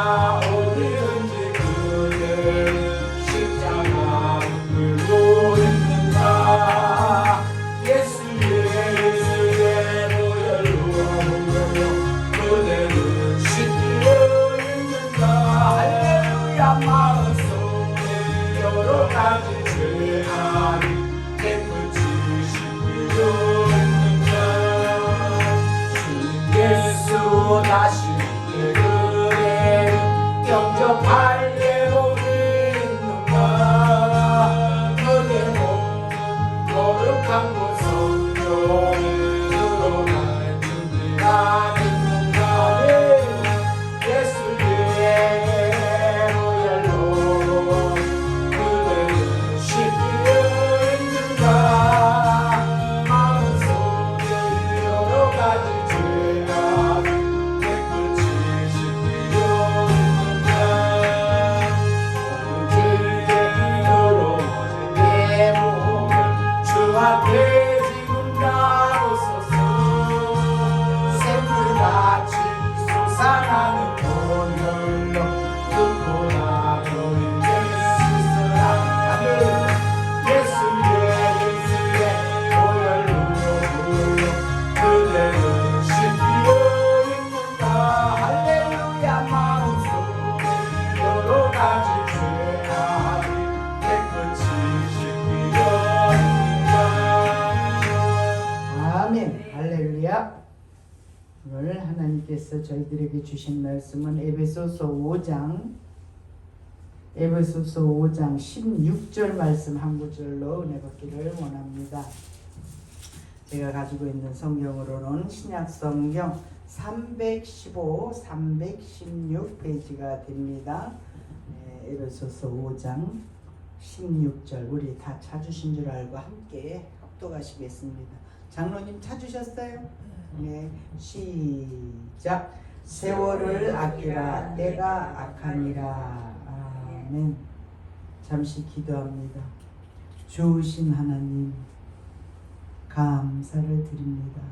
Tchau. 주신 말씀은 에베소서 5장 에베소서 5장 16절 말씀 한 구절로 은혜 받기를 원합니다. 제가 가지고 있는 성경으로는 신약 성경 315, 316 페이지가 됩니다. 네, 에베소서 5장 16절 우리 다 찾으신 줄 알고 함께 합독하시겠습니다. 장로님 찾으셨어요? 네, 시작. 세월을 아끼라 때가 악하니라. 아멘. 잠시 기도합니다. 좋으신 하나님, 감사를 드립니다.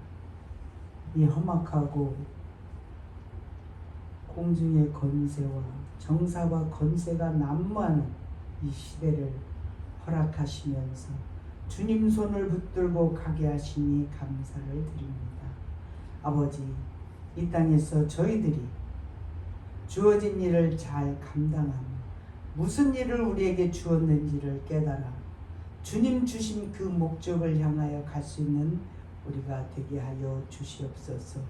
이 험악하고 공중의 건세와 정사와 건세가 난무하는 이 시대를 허락하시면서 주님 손을 붙들고 가게 하시니 감사를 드립니다. 아버지, 이 땅에서 저희들이 주어진 일을 잘 감당하며 무슨 일을 우리에게 주었는지를 깨달아 주님 주신 그 목적을 향하여 갈 수 있는 우리가 되게 하여 주시옵소서.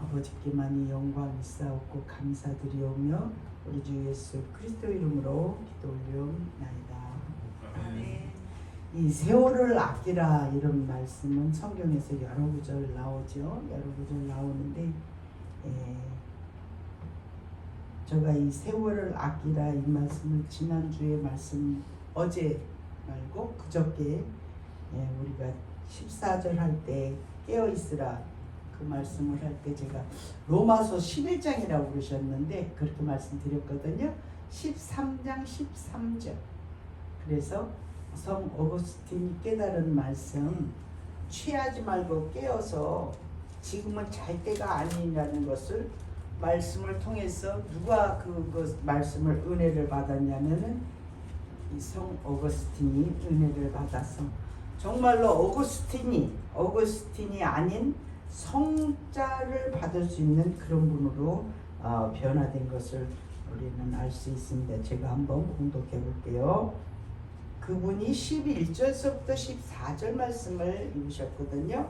아버지께만이 영광 있사옵고 감사드리오며 우리 주 예수 그리스도 이름으로 기도 올려옵나이다. 이 세월을 아끼라 이런 말씀은 성경에서 여러 구절 나오죠. 여러 구절 나오는데 에, 제가 이 세월을 아끼라 이 말씀을 지난주에 말씀 어제 말고 그저께 예, 우리가 14절 할 때 깨어 있으라 그 말씀을 할 때 제가 로마서 11장이라고 그러셨는데 그렇게 말씀드렸거든요. 13장 13절. 그래서 성 어거스틴이 깨달은 말씀 취하지 말고 깨어서 지금은 잘 때가 아니라는 것을 말씀을 통해서 누가 그, 그 말씀을 은혜를 받았냐면은 이성 어거스틴이 은혜를 받아서 정말로 어거스틴이 어거스틴이 아닌 성자를 받을 수 있는 그런 분으로 어, 변화된 것을 우리는 알 수 있습니다. 제가 한번 공독해 볼게요. 그분이 11절서부터 14절 말씀을 읽으셨거든요.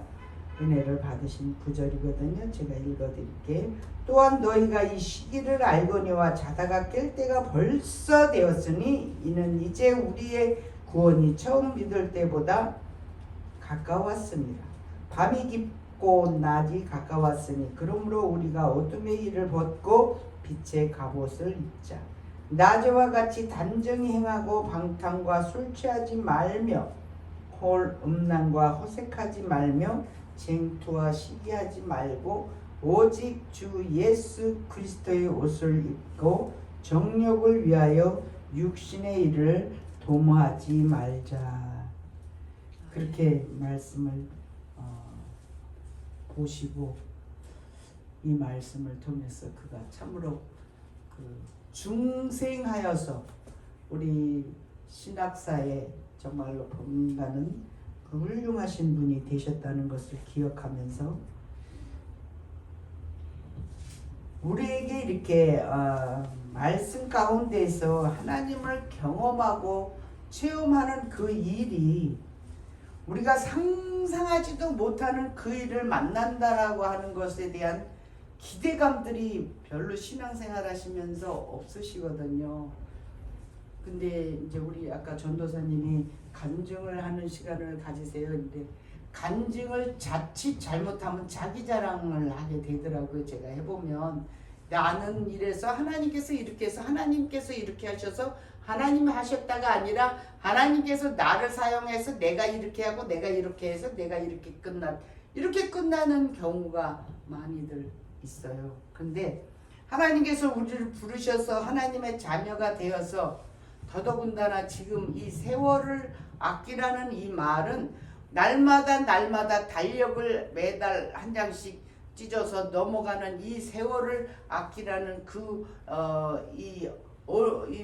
은혜를 받으신 구절이거든요. 제가 읽어드릴게. 또한 너희가 이 시기를 알거니와 자다가 깰 때가 벌써 되었으니 이는 이제 우리의 구원이 처음 믿을 때보다 가까웠습니다. 밤이 깊고 낮이 가까웠으니 그러므로 우리가 어둠의 일을 벗고 빛의 갑옷을 입자. 낮에와 같이 단정히 행하고 방탕과 술 취하지 말며 홀 음란과 호색하지 말며 쟁투와 시기하지 말고 오직 주 예수 그리스도의 옷을 입고 정욕을 위하여 육신의 일을 도모하지 말자. 그렇게 말씀을 어, 보시고 이 말씀을 통해서 그가 참으로 그 중생하여서 우리 신학사에 정말로 본가는 그 훌륭하신 분이 되셨다는 것을 기억하면서 우리에게 이렇게 어, 말씀 가운데서 하나님을 경험하고 체험하는 그 일이 우리가 상상하지도 못하는 그 일을 만난다라고 하는 것에 대한 기대감들이 별로 신앙생활 하시면서 없으시거든요. 근데 이제 우리 아까 전도사님이 간증을 하는 시간을 가지세요. 근데 간증을 자칫 잘못하면 자기 자랑을 하게 되더라고요. 제가 해보면 나는 이래서 하나님께서 이렇게 해서 하나님께서 이렇게 하셔서 하나님 하셨다가 아니라 하나님께서 나를 사용해서 내가 이렇게 하고 내가 이렇게 해서 내가 이렇게 끝난 이렇게 끝나는 경우가 많이들 있어요. 근데 하나님께서 우리를 부르셔서 하나님의 자녀가 되어서 더더군다나 지금 이 세월을 아끼라는 이 말은 날마다 날마다 달력을 매달 한 장씩 찢어서 넘어가는 이 세월을 아끼라는 그, 어, 이,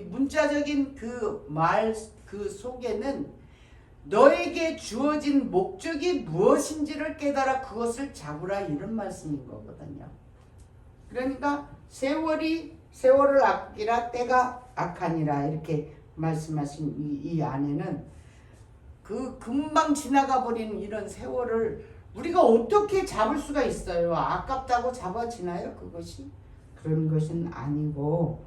문자적인 그 말그 속에는 너에게 주어진 목적이 무엇인지를 깨달아 그것을 잡으라 이런 말씀인 거거든요. 그러니까 세월이 세월을 아끼라 때가 악하니라 이렇게 말씀하신 이, 이 안에는 그 금방 지나가 버리는 이런 세월을 우리가 어떻게 잡을 수가 있어요? 아깝다고 잡아지나요? 그것이 그런 것은 아니고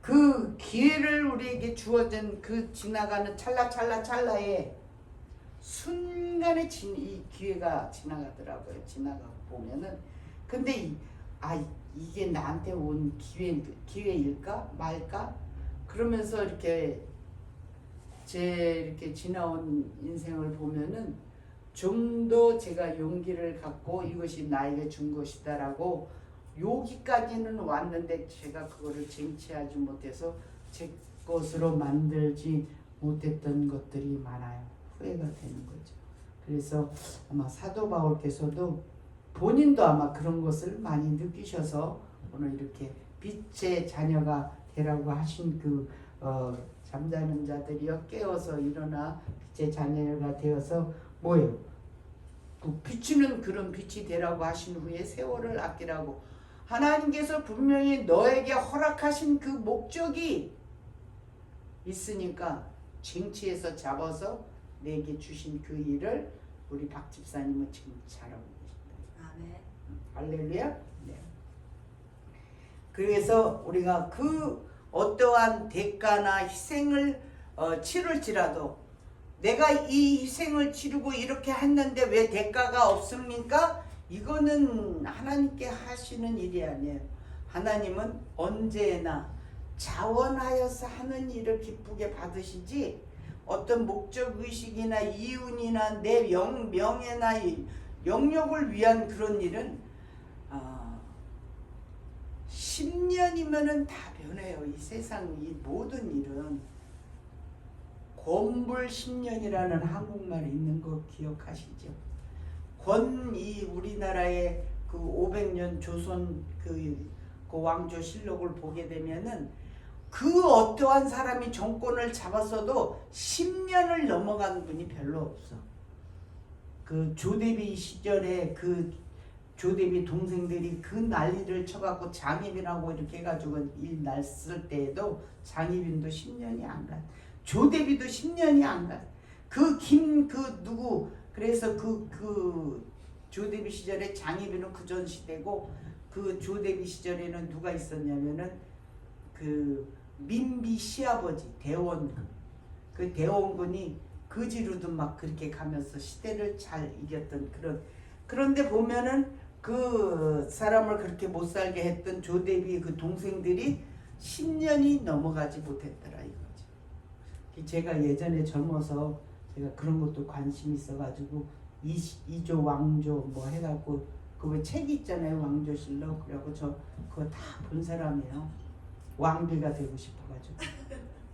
그 기회를 우리에게 주어진 그 지나가는 찰나찰나 찰나에 순간에 진, 이 기회가 지나가더라고요. 지나가 보면은 근데 이, 아 이게 나한테 온 기회 기회일까 말까 그러면서 이렇게 제 이렇게 지나온 인생을 보면은 좀 더 제가 용기를 갖고 이것이 나에게 준 것이다라고 여기까지는 왔는데 제가 그거를 쟁취하지 못해서 제 것으로 만들지 못했던 것들이 많아요. 후회가 되는 거죠. 그래서 아마 사도 바울께서도 본인도 아마 그런 것을 많이 느끼셔서 오늘 이렇게 빛의 자녀가 되라고 하신 그 어, 잠자는 자들이여 깨어서 일어나 빛의 자녀가 되어서 뭐예요? 그 비추는 그런 빛이 되라고 하신 후에 세월을 아끼라고 하나님께서 분명히 너에게 허락하신 그 목적이 있으니까 쟁취해서 잡아서 내게 주신 그 일을 우리 박 집사님은 지금 잘하고. 할렐루야. 네. 그래서 우리가 그 어떠한 대가나 희생을 어, 치를지라도 내가 이 희생을 치르고 이렇게 했는데 왜 대가가 없습니까? 이거는 하나님께 하시는 일이 아니에요. 하나님은 언제나 자원하여서 하는 일을 기쁘게 받으시지 어떤 목적 의식이나 이윤이나 내 명, 명예나 이 영역을 위한 그런 일은 아, 10년이면은 다 변해요. 이 세상 이 모든 일은 권불 10년이라는 한국말이 있는 거 기억하시죠? 권이 우리나라의 그 500년 조선 그, 그 왕조 실록을 보게 되면은 그 어떠한 사람이 정권을 잡았어도 10년을 넘어간 분이 별로 없어. 그 조대비 시절에 그 조대비 동생들이 그 난리를 쳐갖고 장입이라고 이렇게 해가지고 일 났을 때에도 장입인도 10년이 안 가. 조대비도 10년이 안 가. 그 김 그 누구 그래서 그 그 조대비 시절에 장입인은 그전 시대고 그 조대비 시절에는 누가 있었냐면은 그 민비 시아버지 대원 그 대원군이 거지로도 막 그렇게 가면서 시대를 잘 이겼던 그런 그런데 보면은 그 사람을 그렇게 못 살게 했던 조대비 그 동생들이 10년이 넘어가지 못했더라 이거죠. 제가 예전에 젊어서 제가 그런 것도 관심 있어가지고 이, 이조 왕조 뭐 해갖고 그 왜 책 있잖아요 왕조실록 그래갖고 저 그거 다 본 사람이에요. 왕비가 되고 싶어가지고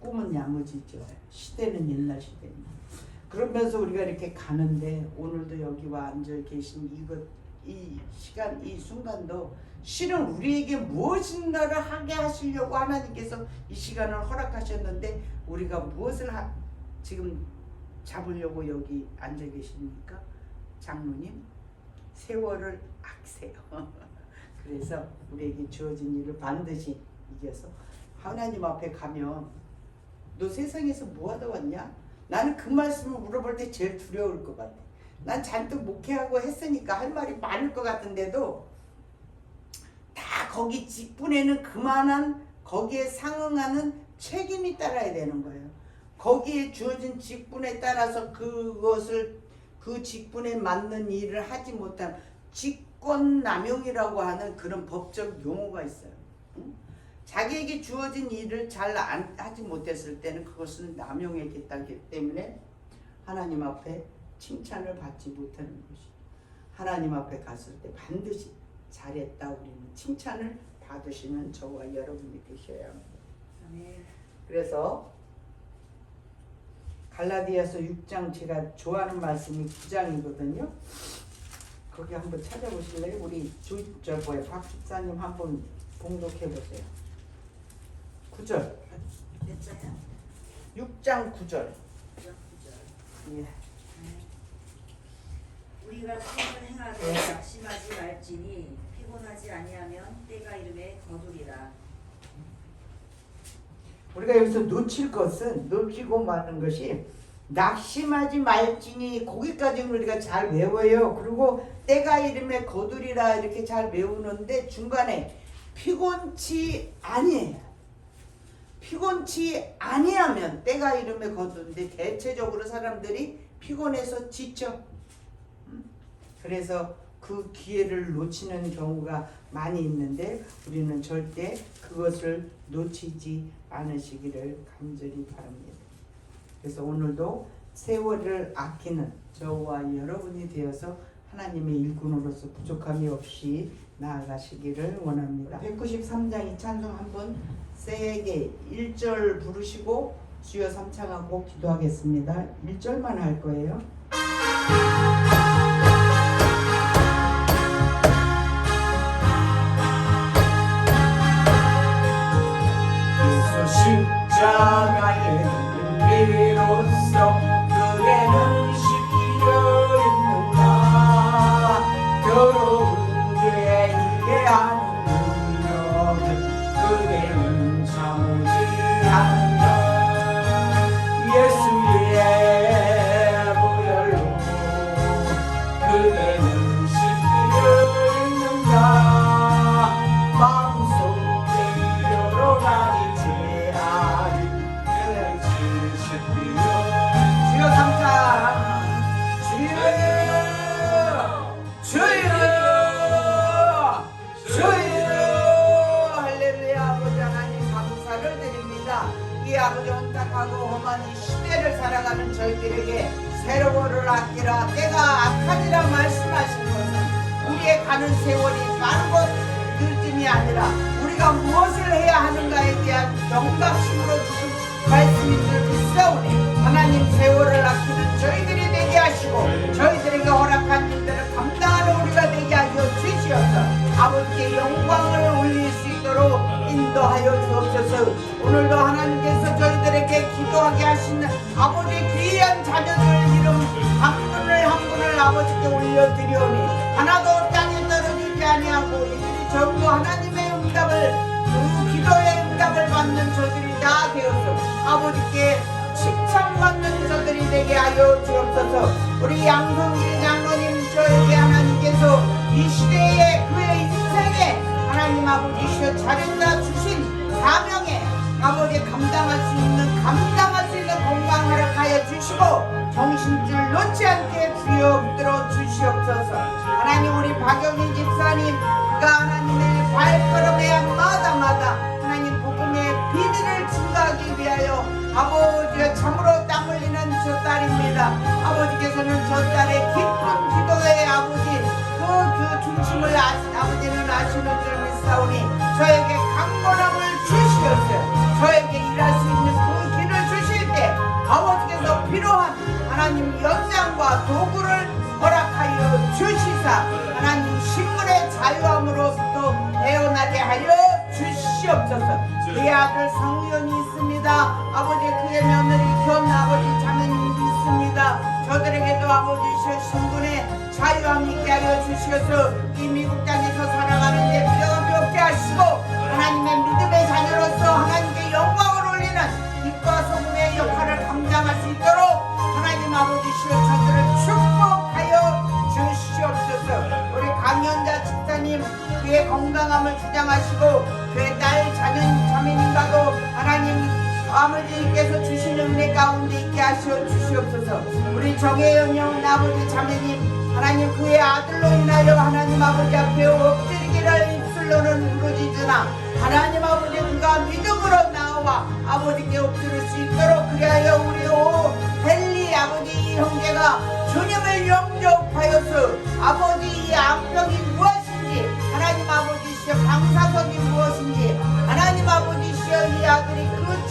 꿈은 야무지죠. 시대는 옛날 시대입니다. 그러면서 우리가 이렇게 가는데 오늘도 여기 와 앉아 계신 이것 이 시간 이 순간도 실은 우리에게 무엇인가를 하게 하시려고 하나님께서 이 시간을 허락하셨는데 우리가 무엇을 하, 지금 잡으려고 여기 앉아 계십니까? 장로님 세월을 아세요. 그래서 우리에게 주어진 일을 반드시 이겨서 하나님 앞에 가면 너 세상에서 뭐 하다 왔냐? 나는 그 말씀을 물어볼 때 제일 두려울 것 같아. 난 잔뜩 목회하고 했으니까 할 말이 많을 것 같은데도 다 거기 직분에는 그만한 거기에 상응하는 책임이 따라야 되는 거예요. 거기에 주어진 직분에 따라서 그것을 그 직분에 맞는 일을 하지 못한 직권 남용이라고 하는 그런 법적 용어가 있어요. 응? 자기에게 주어진 일을 잘 안, 하지 못했을 때는 그것은 남용했기 때문에 하나님 앞에 칭찬을 받지 못하는 것이 하나님 앞에 갔을 때 반드시 잘했다 우리는 칭찬을 받으시는 저와 여러분이 되셔야 합니다. 그래서 갈라디아서 6장 제가 좋아하는 말씀이 9장이거든요. 거기 한번 찾아보실래요? 우리 주저 뭐야 박 집사님 한번 봉독해 보세요. 9절. 몇 자야? 6장 9절. 구절, 구절. 예. 우리가 선을 행하되 네. 낙심하지 말지니 피곤하지 아니하면 때가 이름에 거두리라. 우리가 여기서 놓칠 것은 놓치고 마는 것이 낙심하지 말지니 거기까지 우리가 잘 외워요. 그리고 때가 이름에 거두리라 이렇게 잘 외우는데 중간에 피곤치 아니에요. 피곤치 아니하면 때가 이름에 거두는데 대체적으로 사람들이 피곤해서 지쳐. 음? 그래서 그 기회를 놓치는 경우가 많이 있는데 우리는 절대 그것을 놓치지 않으시기를 간절히 바랍니다. 그래서 오늘도 세월을 아끼는 저와 여러분이 되어서 하나님의 일꾼으로서 부족함이 없이 나아가시기를 원합니다. 193장 이 찬송 한번 세게 1절 부르시고 주여 삼창하고 기도하겠습니다. 1절만 할 거예요. 십 전부 하나님의 응답을 그 기도의 응답을 받는 저들이 다 되어서 아버지께 칭찬받는 저들이 되게 하여 주옵소서. 우리 양성길 장로님 저에게 하나님께서 이 시대에 그의 인생에 하나님 아버지시여 차렸다 주신 사명에 아버지 감당할 수 있는 감당할 수 있는 건강 허락하여 주시고 정신줄 놓지 않게 주여 붙들어 주시옵소서. 하나님 우리 박영희 집사님 그가 하나님의 발걸음에 마다마다 하나님 복음의 비밀을 증가하기 위하여 아버지의 참으로 땀 흘리는 저 딸입니다. 아버지께서는 저 딸의 깊은 기도의 아버지 그, 그 중심을 아시, 아버지는 아시는 줄 믿사오니 저에게 강건함을 주시옵소서. 저에게 일할 수 있는 그 길을 주실 때 아버지께서 필요한 하나님 연장과 도구를 허락하여 주시사 주시옵소서 그의 아들 성의원이 있습니다. 아버지 그의 며느리 견 아버지 자매님이 있습니다. 저들에게도 아버지 신분의 자유함 있게 하여 주시어서 이 미국 땅에서 살아가는데 필요함이 없게 하시고 하나님의 믿음의 자녀로서 하나님께 영광을 올리는 빛과 소금의 역할을 감당할 수 있도록 하나님 아버지 시여 저들을 축복하여 주시옵소서. 우리 강연자 집사님 그의 건강함을 주장하시고 그의 딸 자녀 자매님과도 하나님 아버지께서 주신 은혜 가운데 있게 하시어 주시옵소서. 우리 정혜영 영 아버지 자매님 하나님 그의 아들로 인하여 하나님 아버지 앞에 엎드리기를 입술로는 부르짖으나 하나님 아버지 그가 믿음으로 나와 아버지께 엎드릴 수 있도록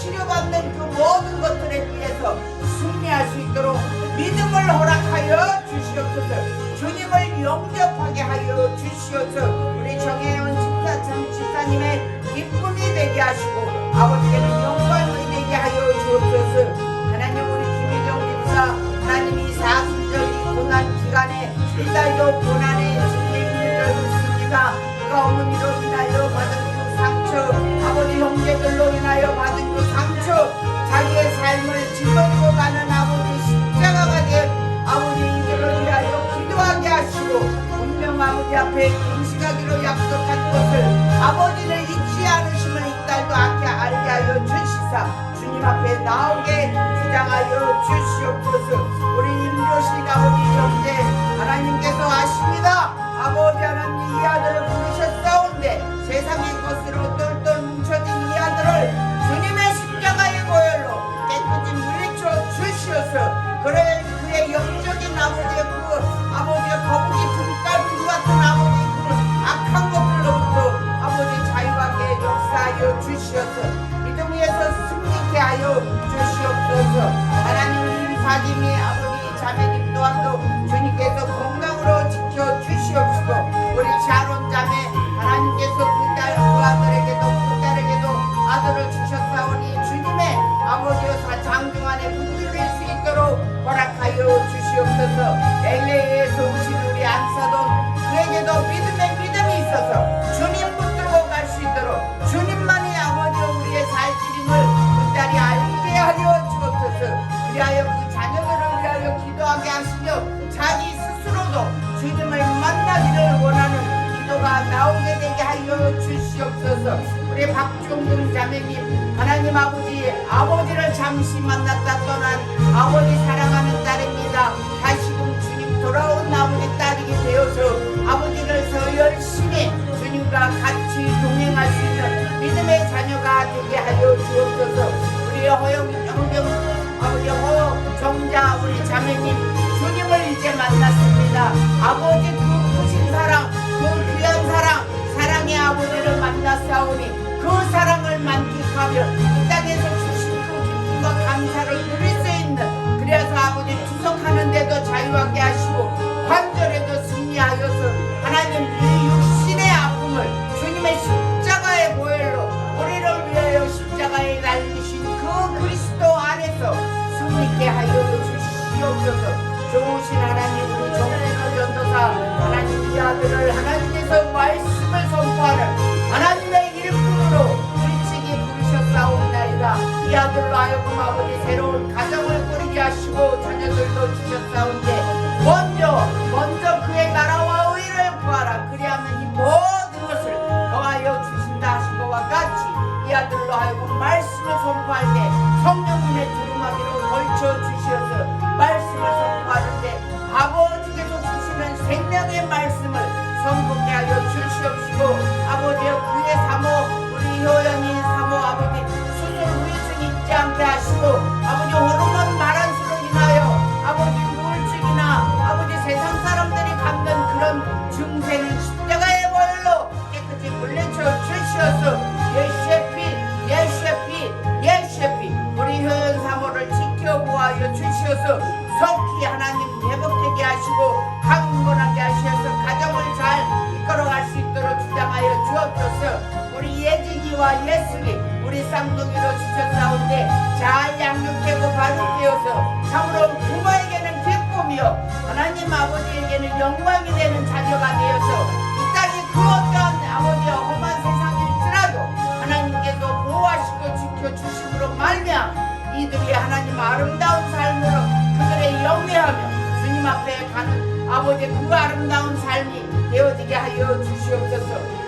치료받는 그 모든 것들에 비해서 승리할 수 있도록 믿음을 허락하여 주시옵소서. 주님을 영접하게 하여 주시옵소서. 우리 정혜원 집사 참 집사님의 기쁨이 되게 하시고 아버지께는 영광이 되게 하여 주옵소서. 하나님 우리 김혜정 집사 하나님 이 사순절 이 고난 기간에 이달도 고난의 진리 힘을 있습니다. 그가 어머니로 인하여 받은 그 상처 아버지 형제들로 인하여 받은 그 상처 자기의 삶을 짊어지고 가는 아버지 십자가가 된 아버지 인생을 위하여 기도하게 하시고 분명 아버지 앞에 금식하기로 약속한 것을 아버지를 잊지 않으시면 이 딸도 아게 알게 하여 주시사 주님 앞에 나오게 주장하여 주시옵소서. 우리 임교식 아버지 형제 하나님께서 아십니다. 아버지 하나님 이 아들을 부르셨다 온데, 세상의 것으로 거북이 불깔불 같은 아버지 그 악한 것들로부터 아버지 자유하게 역사하여 믿음 위에서 승리케 하여 주시옵소서. 하나님 이 사짐이 아버지 자매님 또한도 주님께서 건강으로 지켜 주시옵시고 우리 샤론 자매 하나님께서 그 딸 그 아들에게도 그 딸에게도 아들을 주셨사오니 주님의 아버지여서 장중 안에 붙들릴 수 있도록 허락하여 주시옵소서 LA에서 오신 우리 안사돈 그에게도 믿음의 믿음이 있어서 주님 붙들고 갈 수 있도록 주님만이 아버지 우리의 살길임을 그 딸이 알게 하여 주옵소서. 그리하여 그 자녀들을 위하여 기도하게 하시며 자기 스스로도 주님을 만나기를 원하는 기도가 나오게 되게 하여 주시옵소서. 우리 박종근 자매님 하나님 아버지 아버지를 잠시 만났다 떠난 아버지 사랑하는 딸입니다 돌아온 아버지 딸이게 되어서 아버지를 더 열심히 주님과 같이 동행할 수 있는 믿음의 자녀가 되게 하여 주옵소서. 우리 허영 형경 아버지 허 정자 우리 자매님 주님을 이제 만났습니다. 아버지 그 크신 사랑 그 귀한 사랑 사랑의 아버지를 만났사오니 그 사랑을 만끽하며 이 땅에서 주신 그 기쁨과 감사를 누릴 수 있는 그래서 아버지 하여금 아버지 새로운 가정을 꾸리게 하시고 자녀들도 주셨사온데 먼저 먼저 그의 나라와 의를 구하라. 그리하면 이 모든 것을 더하여 주신다 하신 것과 같이 이 아들로 하여금 말씀을 선포할 때 성령님의 두루마기로 걸쳐 주시어서 말씀을 선포하는데 아버지께서 주시는 생명의 말씀을 선포케 하여 주시옵시고 아버지여 그의 사모 우리 효연이 사모 아버지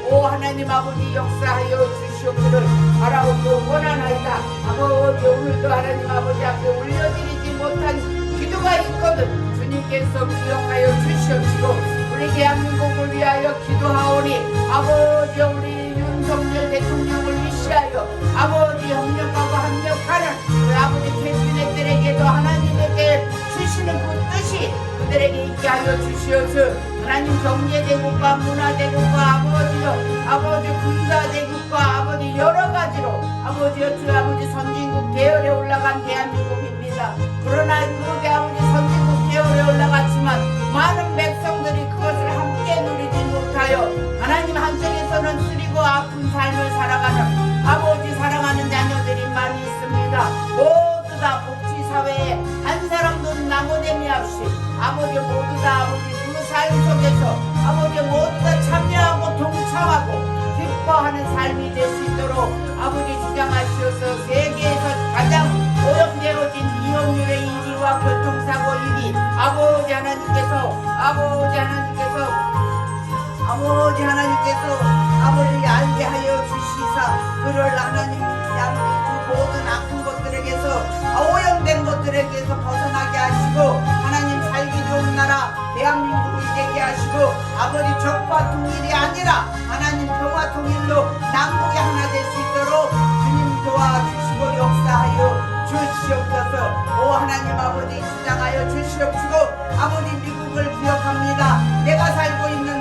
오 하나님 아버지 역사하여 주시옵기를 바라오고 원하나이다 아버지 오늘도 하나님 아버지 앞에 올려드리지 못한 기도가 있거든 주님께서 기억하여 주시옵시고 우리 대한민국을 위하여 기도하오니 아버지 우리 윤석열 대통령을 위시하여 아버지 협력하고 합력하는 우리 아버지 캐비넷들에게도 하나님에게 주시는 그 뜻이 그들에게 있게 하여 주시어서 하나님 경제대국과 문화 대국과 아버지요 아버지 군사 대국과 아버지 여러 가지로 아버지여 주 아버지 선진국 대열에 올라간 대한민국입니다. 그러나 그렇게 아버지 선진국 대열에 올라갔지만 많은 백성들이 그것을 함께 누리지 못하여 하나님 한쪽에서는 쓰리고 아픈 삶을 살아가는 아버지 사랑하는 자녀들이 많이 있습니다. 모두 다 복지 사회에 한 사람도 나고됨이 없이 아버지 모두 다 아버지 그 삶 속에서 아버지 모두 다 참여하고 동참하고 기뻐하는 삶이 될 수 있도록 아버지 주장하시어서 세계에서 가장 오염되어진 이혼율의 1위와 교통사고 1위 아버지 하나님께서 아버지 하나님께서 아버지 하나님께서 아버지 알게 하여 주시사 그를 하나님 아버지 그 모든 것들에게서 오염된 것들에게서 벗어나게 하시고 하나님 살기 좋은 나라 대한민국이 되게 하시고 아버지 적과 통일이 아니라 하나님 평화 통일로 남북이 하나 될 수 있도록 주님 도와주시고 역사하여 주시옵소서. 오 하나님 아버지 주장하여 주시옵시고 아버지 미국을 기억합니다. 내가 살고 있는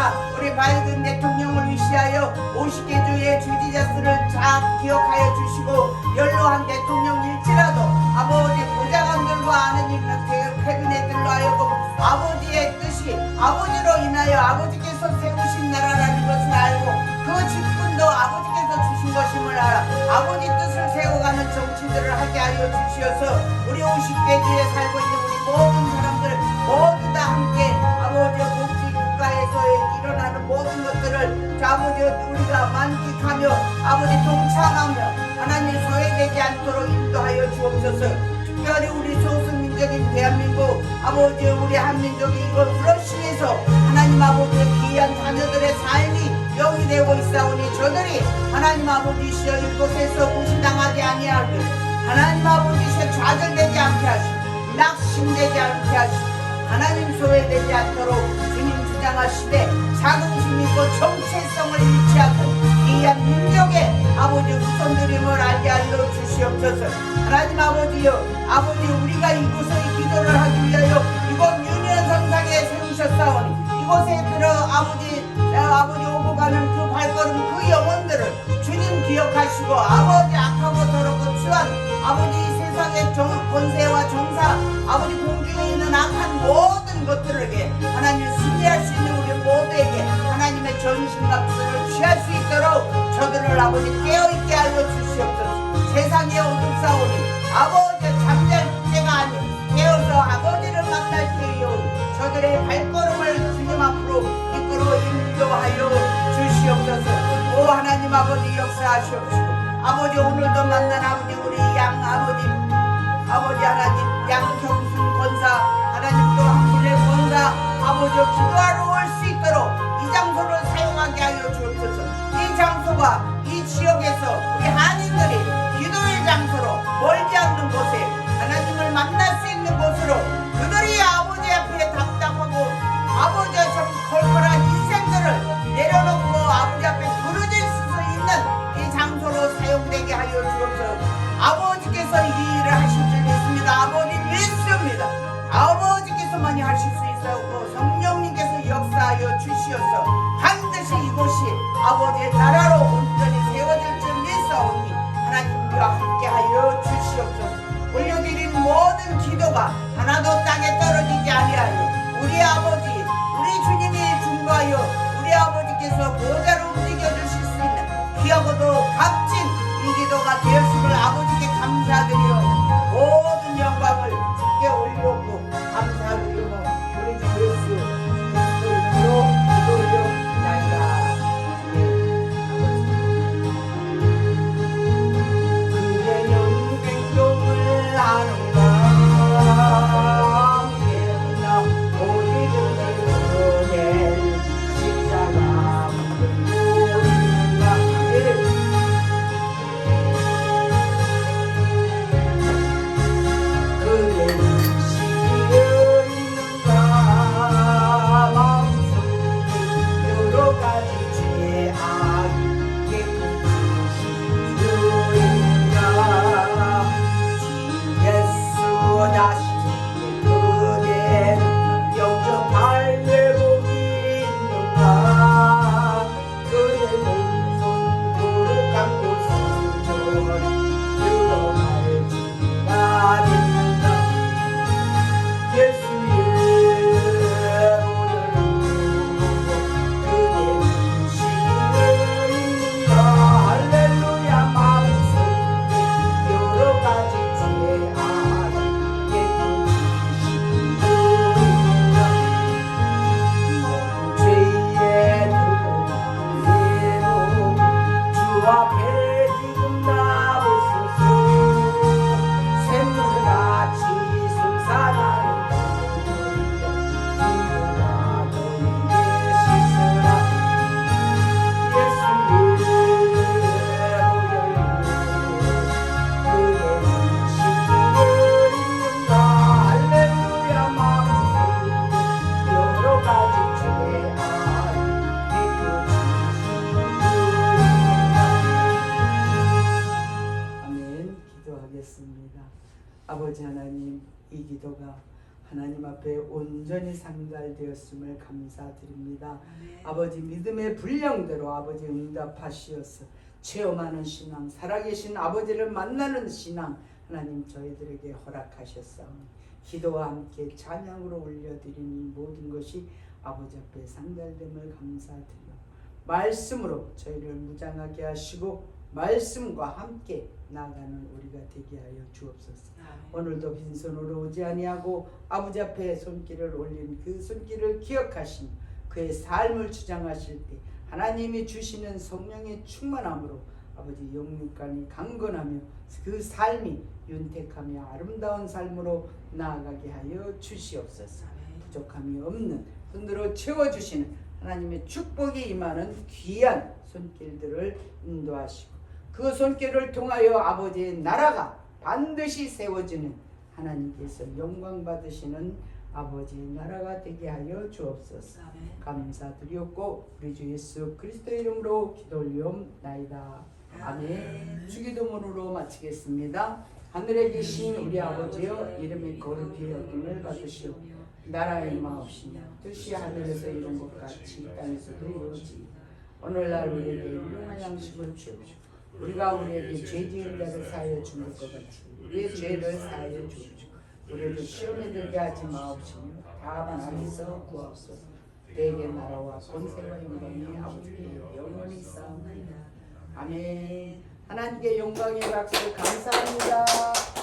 미국입니다 우리 바이든 대통령을 위시하여 50개 주의 주지자 수를 잘 기억하여 주시고 연로한 대통령일지라도 아버지 보좌관들과 아는 있는 캐비넷들로 하여금 아버지의 뜻이 아버지로 인하여 아버지께서 세우신 나라라는 것을 알고 그 직분도 아버지께서 주신 것임을 알아 아버지 뜻을 세워가는 정치들을 하게 하여 주시어서 우리 50개 주에 살고 있는 우리 모든 사람들 모두 다 함께 아버지 복 지 국가에서 일어나는 모든 것들을 저 아버지 우리가 만끽하며 아버지 동참하며 하나님 소외되지 않도록 인도하여 주옵소서. 특별히 우리 소수민족인 대한민국 아버지 우리 한민족이 이걸 브러쉬에서 하나님 아버지의 귀한 자녀들의 삶이 영위되고 있사오니 저들이 하나님 아버지시여 이곳에서 무시당하지 아니하길 하나님 아버지시여 좌절되지 않게 하시고 낙심되지 않게 하시고 하나님 소외되지 않도록 주님 주장하시되 자긍심 있고 정체성을 잃지 않고 귀한 민족의 아버지 후손들임을 알게 하여 주시옵소서. 하나님 아버지여 아버지 우리가 이곳에 기도를 하기 위하여 이곳 유니언 선상에 세우셨사오니 이곳에 들어 아버지 어, 아버지 오고 가는 그 발걸음 그 영혼들을 주님 기억하시고 아버지 악하고 더럽고 추한 아버지 이 세상의 정, 권세와 정사 아버지 공중에 있는 악한 모든 것들에게 하나님 승리할 수 있는 우리 모두에게 하나님의 전신갑수를 취할 수 있도록 저들을 아버지 깨어있게 하여 주시옵소서. 세상에 어둠 싸우니 아버지 잠잘 때가 아닌 깨어서 아버지를 만날 때이오니 저들의 발걸음을 주님 앞으로 이끌어 인도하여 주시옵소서. 오 하나님 아버지 역사하시옵시고 아버지 오늘도 만난 아버지 우리 양 아버지 아버지 하나님 양경순 권사 하나님 또 한분의 권사 아버지 기도하러 올 수 하나님 앞에 온전히 상달되었음을 감사드립니다. 아멘. 아버지 믿음의 분량대로 아버지 응답하시어서 체험하는 신앙, 살아계신 아버지를 만나는 신앙 하나님 저희들에게 허락하셨사오니 기도와 함께 찬양으로 올려드리는 모든 것이 아버지 앞에 상달됨을 감사드려 말씀으로 저희를 무장하게 하시고 말씀과 함께 나아가는 우리가 되게 하여 주옵소서. 아멘. 오늘도 빈손으로 오지 아니하고 아버지 앞에 손길을 올린 그 손길을 기억하신 그의 삶을 주장하실 때 하나님이 주시는 성령의 충만함으로 아버지 영육간이 강건하며 그 삶이 윤택하며 아름다운 삶으로 나아가게 하여 주시옵소서. 아멘. 부족함이 없는 손으로 채워주시는 하나님의 축복이 임하는 귀한 손길들을 인도하시고 그 손길을 통하여 아버지의 나라가 반드시 세워지는 하나님께서 영광 받으시는 아버지의 나라가 되게 하여 주옵소서. 아멘. 감사드렸고 우리 주 예수 그리스도의 이름으로 기도 올리옵나이다. 아멘. 주기도문으로 마치겠습니다. 하늘에 계신 우리 아버지여 이름이 거룩히 여김을 받으시오. 나라의 마옵시며 뜻이 하늘에서 이룬 것 같이 땅에서도 이루어지. 오늘날 우리에게 일용할 양식을 주옵시고 우리가 우리에게 죄 지은 자를 사하여 준것 같이 우리의 죄를 사하여 주옵시고 우리를 시험에 들게 하지 마옵시며 다만 안에서 구하옵소서. 대개 나라와 권세와 영광이 아버지께 영원히 있사옵나이다. 아멘. 하나님께 영광의 박수 감사합니다.